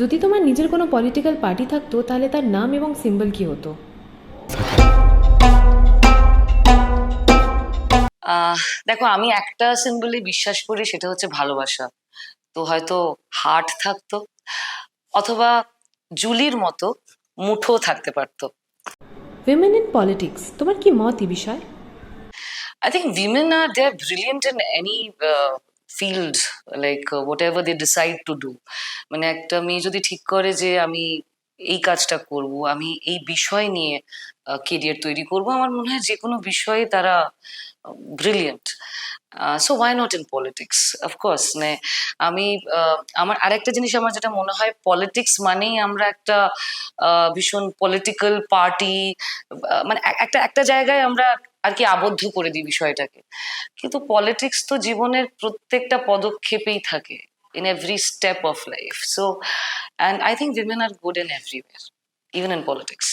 যদি তোমার নিজের কোনো পলিটিক্যাল পার্টি থাকতো তাহলে তার নাম এবং সিম্বল কি হতো? দেখো আমি একটা সিম্বলে বিশ্বাস করি সেটা হচ্ছে ভালোবাসা। তো হয়তো হার্ট থাকতো অথবা জুলির মতো মুঠো থাকতে পারতো। উইমেন ইন পলিটিক্স তোমার কি মত এই বিষয়? I think women are they're brilliant in any uh, field, like uh, ever they decide to do মানে একটা মেয়ে যদি ঠিক করে যে আমি এই কাজটা করব আমি এই বিষয় নিয়ে কেরিয়ার তৈরি করব আমার মনে হয় যে কোনো বিষয়ে তারা brilliant so why not in politics of course মানে আমি আমার আরেকটা জিনিস আমার যেটা মনে হয় পলিটিক্স মানেই আমরা একটা ভীষণ পলিটিক্যাল পার্টি মানে একটা একটা জায়গায় আমরা আর কি আবদ্ধ করে দিই বিষয়টাকে। কিন্তু পলিটিক্স তো জীবনের প্রত্যেকটা পদক্ষেপেই থাকে in every step of life so and I think women are good in everywhere even in politics